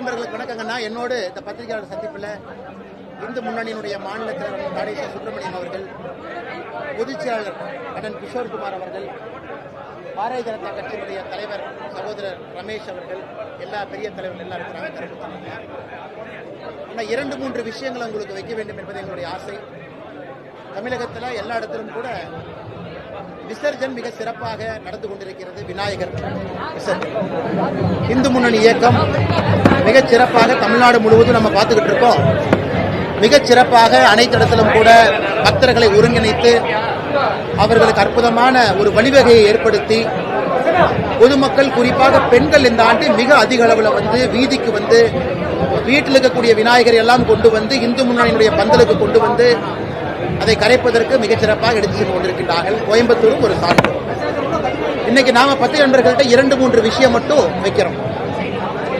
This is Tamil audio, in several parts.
நண்பர்களுக்கு வணக்கங்கண்ணா என்னோடு இந்த பத்திரிகையாளர் சந்திப்பில் இந்து முன்னணியினுடைய மாநில தலைவர் தாடேஸ்வர சுப்பிரமணியன் அவர்கள் பொதுச் செயலாளர் அண்ணன் கிஷோர்குமார் அவர்கள் பாரதிய ஜனதா கட்சியினுடைய தலைவர் சகோதரர் ரமேஷ் அவர்கள் எல்லா பெரிய தலைவர்கள் எல்லாம் இருக்கிறாங்க கருத்து ஆனால் இரண்டு மூன்று விஷயங்களை உங்களுக்கு வைக்க வேண்டும் என்பது எங்களுடைய ஆசை. தமிழகத்தில் எல்லா இடத்திலும் கூட விசர்ஜன் மிக சிறப்பாக நடந்து கொண்டிருக்கிறது விநாயகர். இந்து முன்னணி இயக்கம் மிகச் சிறப்பாக தமிழ்நாடு முழுவதும் நம்ம பார்த்துக்கிட்டு இருக்கோம். மிகச் சிறப்பாக அனைத்து இடத்திலும் கூட பக்தர்களை ஒருங்கிணைத்து அவர்களுக்கு அற்புதமான ஒரு வழிவகையை ஏற்படுத்தி பொதுமக்கள் குறிப்பாக பெண்கள் இந்த ஆண்டு மிக அதிக அளவில் வந்து வீதிக்கு வந்து வீட்டில் இருக்கக்கூடிய விநாயகர் எல்லாம் கொண்டு வந்து இந்து முன்னணியினுடைய பந்தலுக்கு கொண்டு வந்து அதை கரைப்பதற்கு மிகச் சிறப்பாக எடுத்து சென்று கொண்டிருக்கின்றார்கள். கோயம்புத்தூரும் ஒரு சான்று. இன்னைக்கு நாம பத்து நண்பர்கள்ட்ட இரண்டு மூன்று விஷயம் மட்டும் வைக்கிறோம்.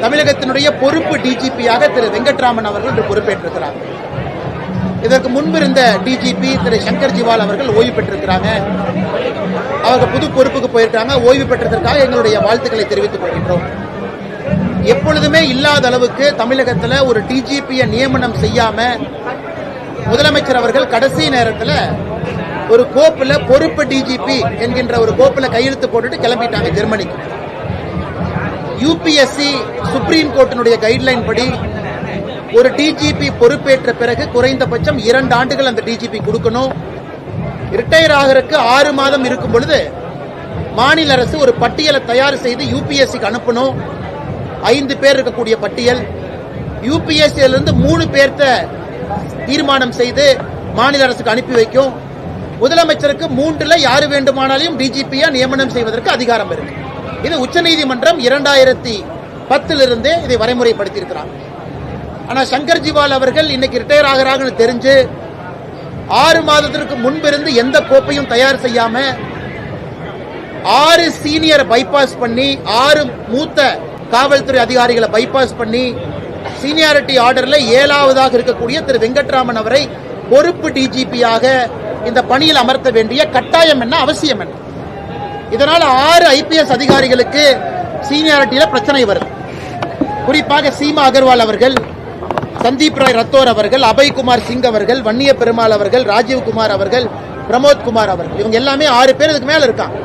தமிழகத்தினுடைய பொறுப்பு டிஜிபியாக திரு வெங்கட்ராமன் அவர்கள் இன்று பொறுப்பேற்றிருக்கிறார். இதற்கு முன்பு இருந்த டிஜிபி திரு சங்கர் ஜிவால் அவர்கள் ஓய்வு பெற்றிருக்கிறாங்க. அவங்க புது பொறுப்புக்கு போயிருக்காங்க ஓய்வு பெற்றதற்காக எங்களுடைய வாழ்த்துக்களை தெரிவித்துக் கொள்கின்றோம். எப்பொழுதுமே இல்லாத அளவுக்கு தமிழகத்தில் ஒரு டிஜிபியை நியமனம் செய்யாம முதலமைச்சர் அவர்கள் கடைசி நேரத்தில் ஒரு கோப்புல பொறுப்பு டிஜிபி என்கின்ற ஒரு கோப்புல கையெழுத்து போட்டுட்டு கிளம்பிட்டாங்க ஜெர்மனிக்கு. யூபிஎஸ்சி சுப்ரீம் கோர்ட்டினுடைய கைட்லைன் படி ஒரு டிஜிபி பொறுப்பேற்ற பிறகு குறைந்தபட்சம் இரண்டு ஆண்டுகள் அந்த டிஜிபி கொடுக்கணும். ரிட்டையர் ஆகிறதுக்கு ஆறு மாதம் இருக்கும் பொழுது மாநில அரசு ஒரு பட்டியலை தயார் செய்து யூபிஎஸ்சிக்கு அனுப்பணும். ஐந்து பேர் இருக்கக்கூடிய பட்டியல். யூபிஎஸ்சியிலிருந்து மூணு பேர்த்த தீர்மானம் செய்து மாநில அரசுக்கு அனுப்பி வைக்கும். முதலமைச்சருக்கு மூன்றுல யாரு வேண்டுமானாலும் டிஜிபியா நியமனம் செய்வதற்கு அதிகாரம் இருக்கு. இது உச்சநீதிமன்றம் இரண்டாயிரத்தி பத்திலிருந்தே இதை வரைமுறைப்படுத்தியிருக்கிறார் ஆனால் ஆனா சங்கர் ஜிவால் அவர்கள் இன்னைக்கு ரிட்டையர் ஆகிறாங்கன்னு தெரிஞ்சு ஆறு மாதத்திற்கு முன்பிருந்து எந்த கோப்பையும் தயார் செய்யாம ஆறு சீனியர் பைபாஸ் பண்ணி ஆறு மூத்த காவல்துறை அதிகாரிகளை பைபாஸ் பண்ணி சீனியாரிட்டி ஆர்டர்ல ஏழாவதாக இருக்கக்கூடிய திரு வெங்கட்ராமன் அவரை பொறுப்பு டிஜிபியாக இந்த பணியில் அமர்த்த வேண்டிய கட்டாயம் என்ன அவசியம் என்ன? இதனால் ஆறு ஐபிஎஸ் அதிகாரிகளுக்கு சீனியாரிட்டியில பிரச்சனை வருது. குறிப்பாக சீமா அகர்வால் அவர்கள் சந்தீப் ராய் ரத்தோர் அவர்கள் அபய்குமார் சிங் அவர்கள் வன்னிய பெருமாள் அவர்கள் ராஜீவ் குமார் அவர்கள் பிரமோத் குமார் அவர்கள் இவங்க எல்லாமே ஆறு பேர் இதுக்கு மேல இருக்காங்க.